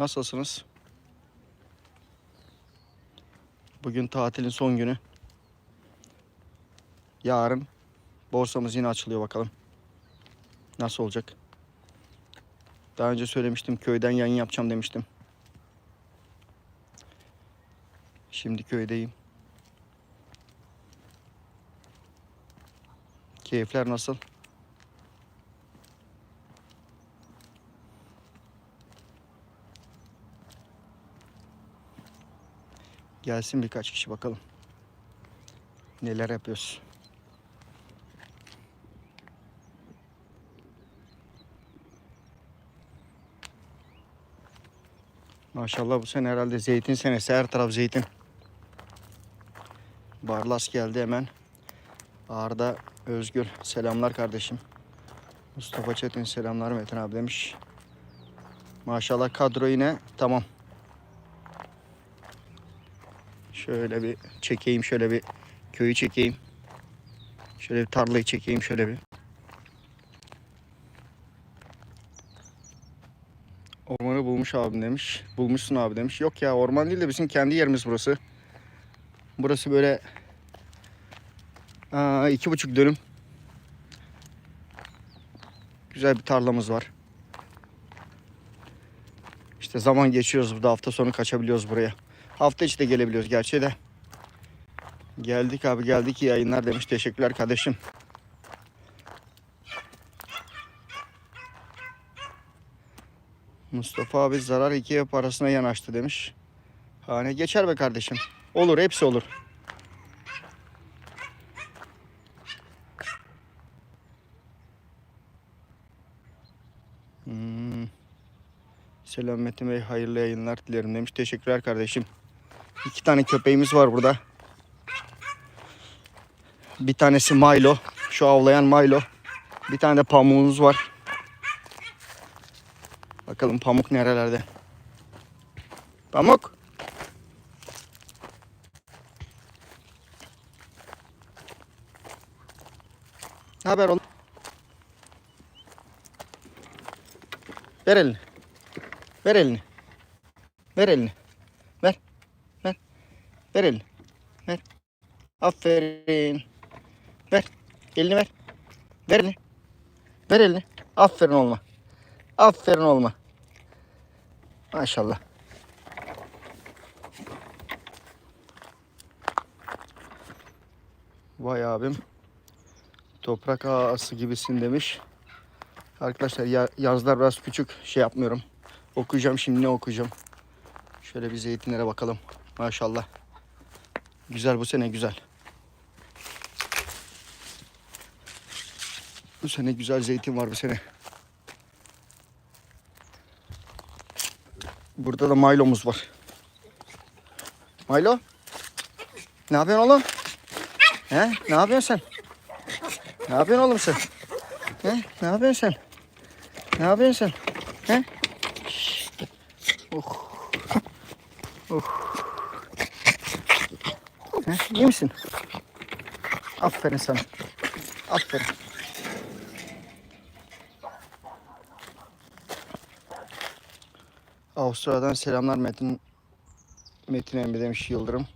Nasılsınız? Bugün tatilin son günü. Yarın borsamız yine açılıyor bakalım. Nasıl olacak? Daha önce söylemiştim köyden yayın yapacağım demiştim. Şimdi köydeyim. Keyifler nasıl? Gelsin birkaç kişi bakalım. Neler yapıyoruz. Maşallah bu sene herhalde zeytin senesi. Her taraf zeytin. Barlas geldi hemen. Arda Özgür selamlar kardeşim. Mustafa Çetin selamlar Metin abi demiş. Maşallah kadro yine tamam. Şöyle bir çekeyim şöyle bir köyü çekeyim. Şöyle bir tarlayı çekeyim şöyle bir. Ormanı bulmuş abim demiş. Bulmuşsun abi demiş. Yok ya orman değil de bizim kendi yerimiz burası. Burası böyle aa, iki buçuk dönüm. Güzel bir tarlamız var. İşte zaman geçiyoruz burada hafta sonu kaçabiliyoruz buraya. Hafta içi de gelebiliyoruz gerçi de. Geldik abi geldik iyi yayınlar demiş. Teşekkürler kardeşim. Mustafa abi zarar ikiye parasına yanaştı demiş. Hane geçer be kardeşim. Olur hepsi olur. Hmm. Selam Metin Bey hayırlı yayınlar dilerim demiş. Teşekkürler kardeşim. İki tane köpeğimiz var burada. Bir tanesi Milo. Şu avlayan Milo. Bir tane de pamuğumuz var. Bakalım pamuk nerelerde. Pamuk. Ne haber oğlum? Ver elini. Ver elini. Ver elini. Ver. Elini. Ver. Aferin. Ver. Elini ver. Ver elini. Ver elini. Aferin olma. Aferin olma. Maşallah. Vay abim. Toprak ağası gibisin demiş. Arkadaşlar ya, yazlar biraz küçük şey yapmıyorum. Okuyacağım şimdi ne okuyacağım. Şöyle bir zeytinlere bakalım. Maşallah. Güzel bu sene güzel. Bu sene güzel zeytin var bu sene. Burada da Milo'muz var. Milo? Ne yapıyorsun oğlum? He? Ne yapıyorsun sen? Ne yapıyorsun oğlum sen? He? Ne yapıyorsun sen? Ne yapıyorsun sen? He? He? İyi misin? Aferin sana. Aferin. Avustralya'dan selamlar Metin. Metin emmi demiş Yıldırım.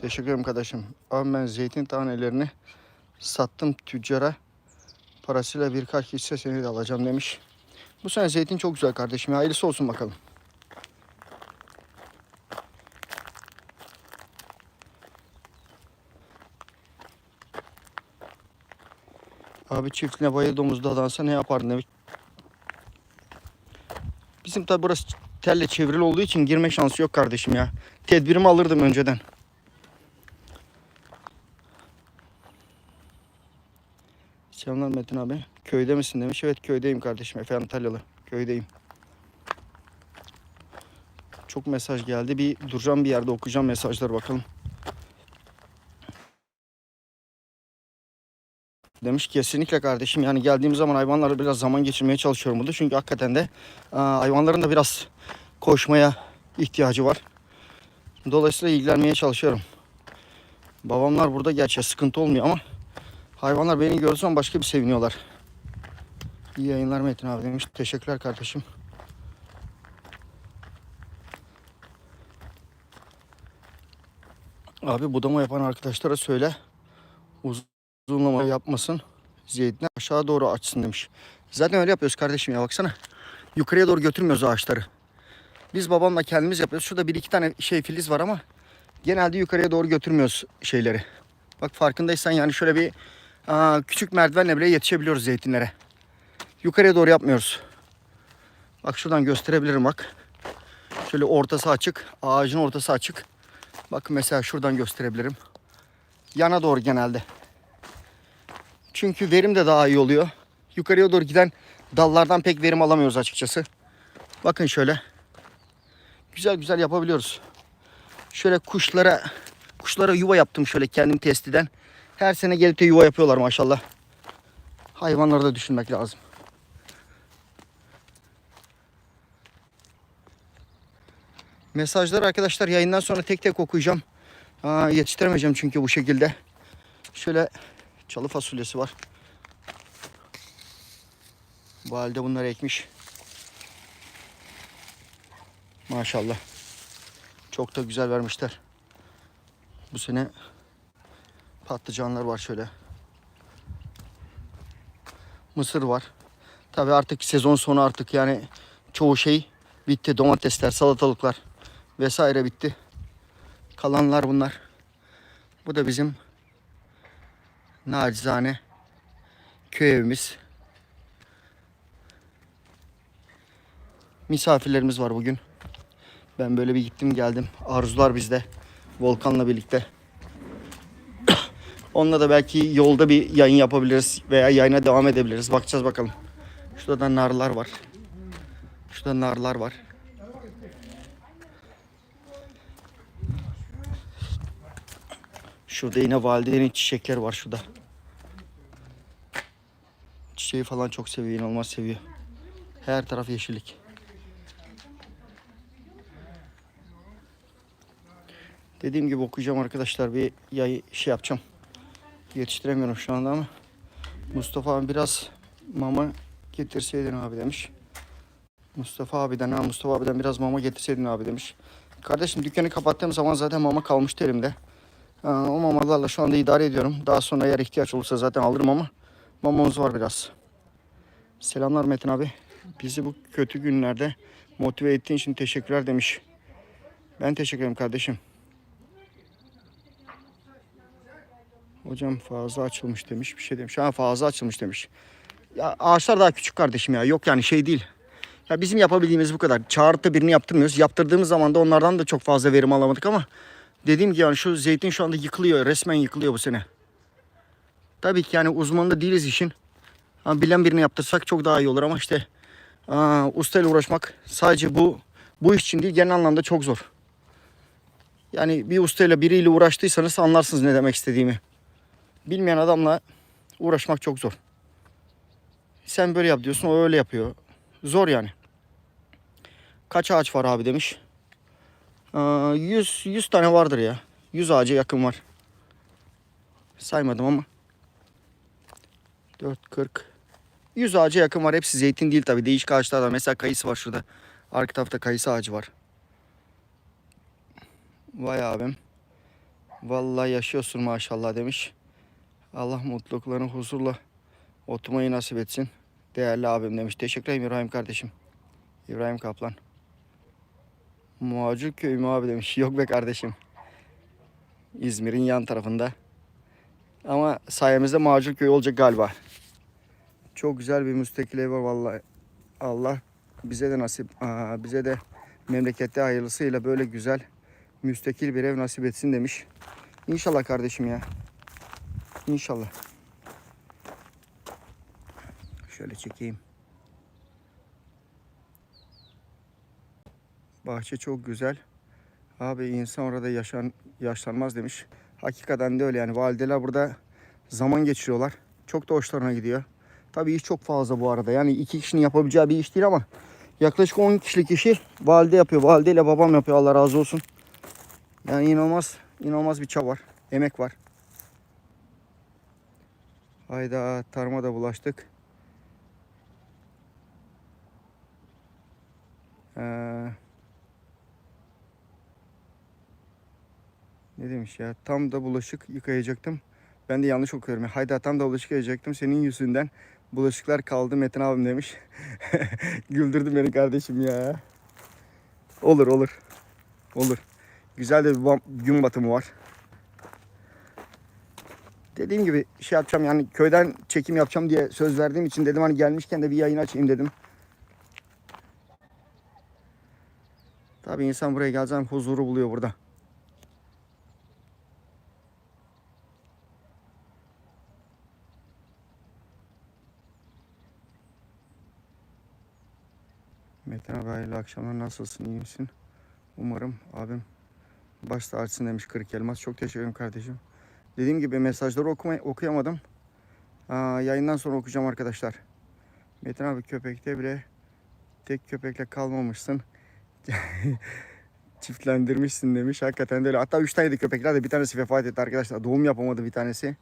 Teşekkür ederim kardeşim. Abi ben zeytin tanelerini sattım tüccara. Parasıyla birkaç hisse seni de alacağım demiş. Bu sene zeytin çok güzel kardeşim. Hayırlısı olsun bakalım. Abi çiftliğine bayır domuzda dansa ne yapardın demiş. Bizim tabi burası telle çevrili olduğu için girme şansı yok kardeşim ya. Tedbirimi alırdım önceden. Selamlar Metin abi. Köyde misin demiş. Evet köydeyim kardeşim. Efe Antalyalı. Köydeyim. Çok mesaj geldi. Bir duracağım bir yerde okuyacağım mesajları bakalım. demiş. Kesinlikle kardeşim yani geldiğim zaman hayvanlara biraz zaman geçirmeye çalışıyorum burada. Çünkü hakikaten de e, hayvanların da biraz koşmaya ihtiyacı var. Dolayısıyla ilgilenmeye çalışıyorum. Babamlar burada gerçi sıkıntı olmuyor ama hayvanlar beni gördüğü zaman başka bir seviniyorlar. İyi yayınlar Metin abi demiş. Teşekkürler kardeşim. Abi budama yapan arkadaşlara söyle. Uzun Uzunlama yapmasın. Zeytini aşağı doğru açsın demiş. Zaten öyle yapıyoruz kardeşim ya baksana. Yukarıya doğru götürmüyoruz ağaçları. Biz babamla kendimiz yapıyoruz. Şurada bir iki tane şey filiz var ama genelde yukarıya doğru götürmüyoruz şeyleri. Bak farkındaysan yani şöyle bir aa, küçük merdivenle bile yetişebiliyoruz zeytinlere. Yukarıya doğru yapmıyoruz. Bak şuradan gösterebilirim bak. Şöyle ortası açık. Ağacın ortası açık. Bak mesela şuradan gösterebilirim. Yana doğru genelde. Çünkü verim de daha iyi oluyor. Yukarıya doğru giden dallardan pek verim alamıyoruz açıkçası. Bakın şöyle. Güzel güzel yapabiliyoruz. Şöyle kuşlara kuşlara yuva yaptım şöyle kendim testiden. Her sene gelip de yuva yapıyorlar maşallah. Hayvanları da düşünmek lazım. Mesajları arkadaşlar yayından sonra tek tek okuyacağım. Aa, yetiştiremeyeceğim çünkü bu şekilde. Şöyle çalı fasulyesi var. Bu halde bunları ekmiş. Maşallah. Çok da güzel vermişler. Bu sene patlıcanlar var şöyle. Mısır var. Tabi artık sezon sonu artık yani çoğu şey bitti. Domatesler, salatalıklar vesaire bitti. Kalanlar bunlar. Bu da bizim nacizane köy evimiz. Misafirlerimiz var bugün. Ben böyle bir gittim geldim. Arzular bizde. Volkan'la birlikte. Onunla da belki yolda bir yayın yapabiliriz veya yayına devam edebiliriz. Bakacağız bakalım. Şurada da narlar var. Şurada narlar var. Şurada yine validenin çiçekleri var şurada. Çiçeği falan çok seviyor, inanılmaz seviyor. Her taraf yeşillik. Dediğim gibi okuyacağım arkadaşlar. Bir yay şey yapacağım. Yetiştiremiyorum şu anda ama. Mustafa abi biraz mama getirseydin abi demiş. Mustafa abiden ha Mustafa abiden biraz mama getirseydin abi demiş. Kardeşim dükkanı kapattığım zaman zaten mama kalmıştı elimde. O mamalarla şu anda idare ediyorum. Daha sonra eğer ihtiyaç olursa zaten alırım ama mamamız var biraz. Selamlar Metin abi. Bizi bu kötü günlerde motive ettiğin için teşekkürler demiş. Ben teşekkür ederim kardeşim. Hocam fazla açılmış demiş. Bir şey demiş. Ha fazla açılmış demiş. Ya ağaçlar daha küçük kardeşim ya. Yok yani şey değil. Ya bizim yapabildiğimiz bu kadar. Çağırıp da birini yaptırmıyoruz. Yaptırdığımız zaman da onlardan da çok fazla verim alamadık ama dediğim gibi yani şu zeytin şu anda yıkılıyor. Resmen yıkılıyor bu sene. Tabii ki yani uzmanı da değiliz işin. Ama bilen birini yaptırsak çok daha iyi olur ama işte aa, ustayla uğraşmak sadece bu bu iş için değil genel anlamda çok zor. Yani bir ustayla biriyle uğraştıysanız anlarsınız ne demek istediğimi. Bilmeyen adamla uğraşmak çok zor. Sen böyle yap diyorsun o öyle yapıyor. Zor yani. Kaç ağaç var abi demiş. Aa, 100, 100 tane vardır ya. 100 ağaca yakın var. Saymadım ama. 4, 40. 100 ağaca yakın var. Hepsi zeytin değil tabii. Değişik ağaçlar da. Mesela kayısı var şurada. Arka tarafta kayısı ağacı var. Vay abim. Vallahi yaşıyorsun maşallah demiş. Allah mutluluklarını huzurla oturmayı nasip etsin. Değerli abim demiş. Teşekkür ederim İbrahim kardeşim. İbrahim Kaplan. Muacir köy mü abi demiş. Yok be kardeşim. İzmir'in yan tarafında. Ama sayemizde Macur köy olacak galiba. Çok güzel bir müstakil ev var vallahi. Allah bize de nasip, aa, bize de memlekette hayırlısıyla böyle güzel müstakil bir ev nasip etsin demiş. İnşallah kardeşim ya. İnşallah. Şöyle çekeyim. Bahçe çok güzel. Abi insan orada yaşan, yaşlanmaz demiş. Hakikaten de öyle yani. Valideler burada zaman geçiriyorlar. Çok da hoşlarına gidiyor. Tabii iş çok fazla bu arada. Yani iki kişinin yapabileceği bir iş değil ama yaklaşık 10 kişilik işi valide yapıyor. Valideyle babam yapıyor. Allah razı olsun. Yani inanılmaz, inanılmaz bir çaba var. Emek var. Hayda tarıma da bulaştık. Ee, Ne demiş ya? Tam da bulaşık yıkayacaktım. Ben de yanlış okuyorum. Hayda tam da bulaşık yıkayacaktım. Senin yüzünden bulaşıklar kaldı Metin abim demiş. Güldürdün beni kardeşim ya. Olur olur. Olur. Güzel de bir gün batımı var. Dediğim gibi şey yapacağım yani köyden çekim yapacağım diye söz verdiğim için dedim hani gelmişken de bir yayın açayım dedim. Tabii insan buraya zaman huzuru buluyor burada. Metin abi hayırlı akşamlar nasılsın iyi misin? Umarım abim başta açsın demiş kırık elmas. Çok teşekkür ederim kardeşim. Dediğim gibi mesajları okumay okuyamadım. Aa, yayından sonra okuyacağım arkadaşlar. Metin abi köpekte bile tek köpekle kalmamışsın. Çiftlendirmişsin demiş. Hakikaten de öyle. Hatta 3 tane de köpekler de bir tanesi vefat etti arkadaşlar. Doğum yapamadı bir tanesi.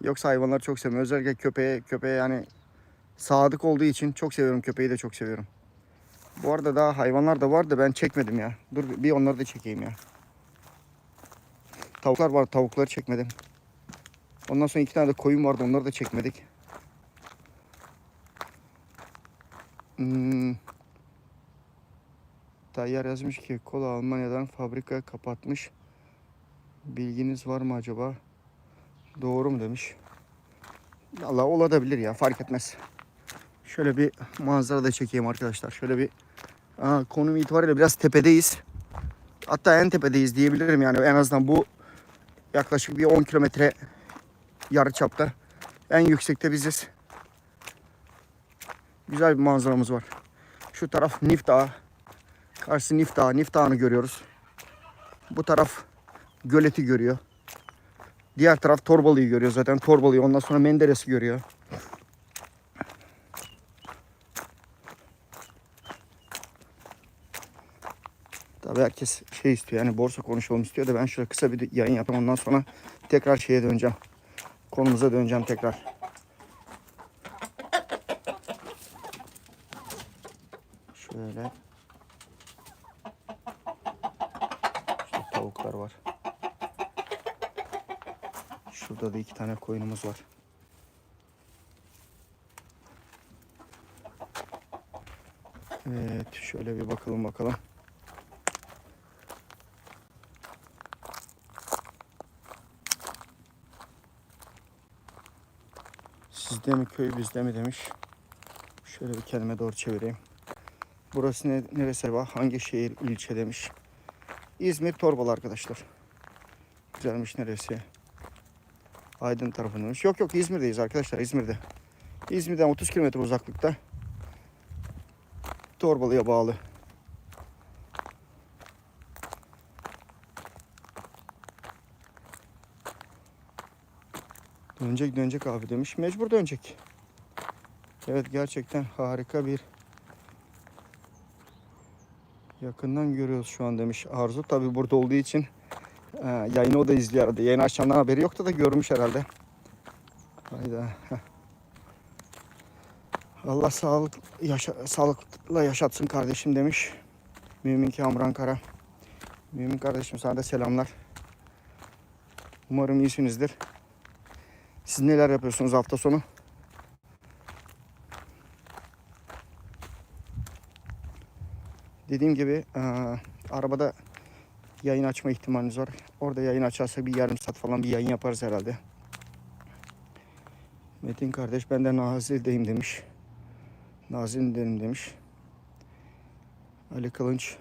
Yoksa hayvanları çok seviyorum. Özellikle köpeğe, köpeğe yani sadık olduğu için çok seviyorum. Köpeği de çok seviyorum. Bu arada daha hayvanlar da var da ben çekmedim ya. Dur bir onları da çekeyim ya. Tavuklar var. Tavukları çekmedim. Ondan sonra iki tane de koyun vardı. Onları da çekmedik. Hmm. Tayyar yazmış ki kola Almanya'dan fabrika kapatmış. Bilginiz var mı acaba? Doğru mu demiş. Allah olabilir ya fark etmez. Şöyle bir manzara da çekeyim arkadaşlar. Şöyle bir Aa, konum itibariyle biraz tepedeyiz. Hatta en tepedeyiz diyebilirim yani en azından bu yaklaşık bir 10 kilometre yarı çapta. En yüksekte biziz. Güzel bir manzaramız var. Şu taraf Nif Dağı. Karşı Nif Dağı. Nif Dağı'nı görüyoruz. Bu taraf göleti görüyor. Diğer taraf Torbalı'yı görüyor zaten. Torbalı'yı ondan sonra Menderes'i görüyor. Tabii herkes şey istiyor yani borsa konuşalım istiyor da ben şöyle kısa bir yayın yapayım ondan sonra tekrar şeye döneceğim. Konumuza döneceğim tekrar. Şöyle. İşte tavuklar var. Şurada da iki tane koyunumuz var. Evet şöyle bir bakalım bakalım. Sizde mi köy bizde mi demiş. Şöyle bir kelime doğru çevireyim. Burası ne, neresi acaba? Hangi şehir, ilçe demiş. İzmir Torbalı arkadaşlar. Güzelmiş neresi? Aydın tarafındaymış. Yok yok İzmir'deyiz arkadaşlar İzmir'de. İzmir'den 30 kilometre uzaklıkta. Torbalı'ya bağlı. Dönecek dönecek abi demiş. Mecbur dönecek. Evet gerçekten harika bir yakından görüyoruz şu an demiş Arzu. Tabi burada olduğu için e, yayını o da izliyor arada. Yayın akşamdan haberi yoktu da görmüş herhalde. Hayda. Allah sağlık yaşa, sağlıkla yaşatsın kardeşim demiş. Mümin Kamran Kara. Mümin kardeşim sana da selamlar. Umarım iyisinizdir. Siz neler yapıyorsunuz hafta sonu? Dediğim gibi eee, arabada yayın açma ihtimaliniz var. Orada yayın açarsa bir yarım saat falan bir yayın yaparız herhalde. Metin kardeş ben de Nazilli'deyim demiş. Nazilli'deyim demiş. Ali Kılınç.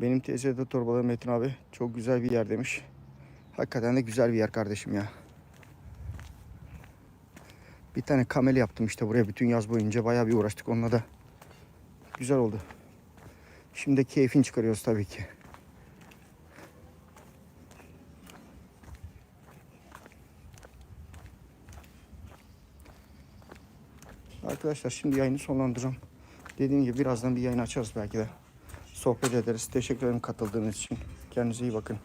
Benim teyze de Torbalı Metin abi. Çok güzel bir yer demiş. Hakikaten de güzel bir yer kardeşim ya. Bir tane kamel yaptım işte buraya bütün yaz boyunca. Bayağı bir uğraştık onunla da. Güzel oldu. Şimdi keyfini çıkarıyoruz tabii ki. Arkadaşlar şimdi yayını sonlandıracağım. Dediğim gibi birazdan bir yayın açarız belki de. Sohbet ederiz. Teşekkür ederim katıldığınız için. Kendinize iyi bakın.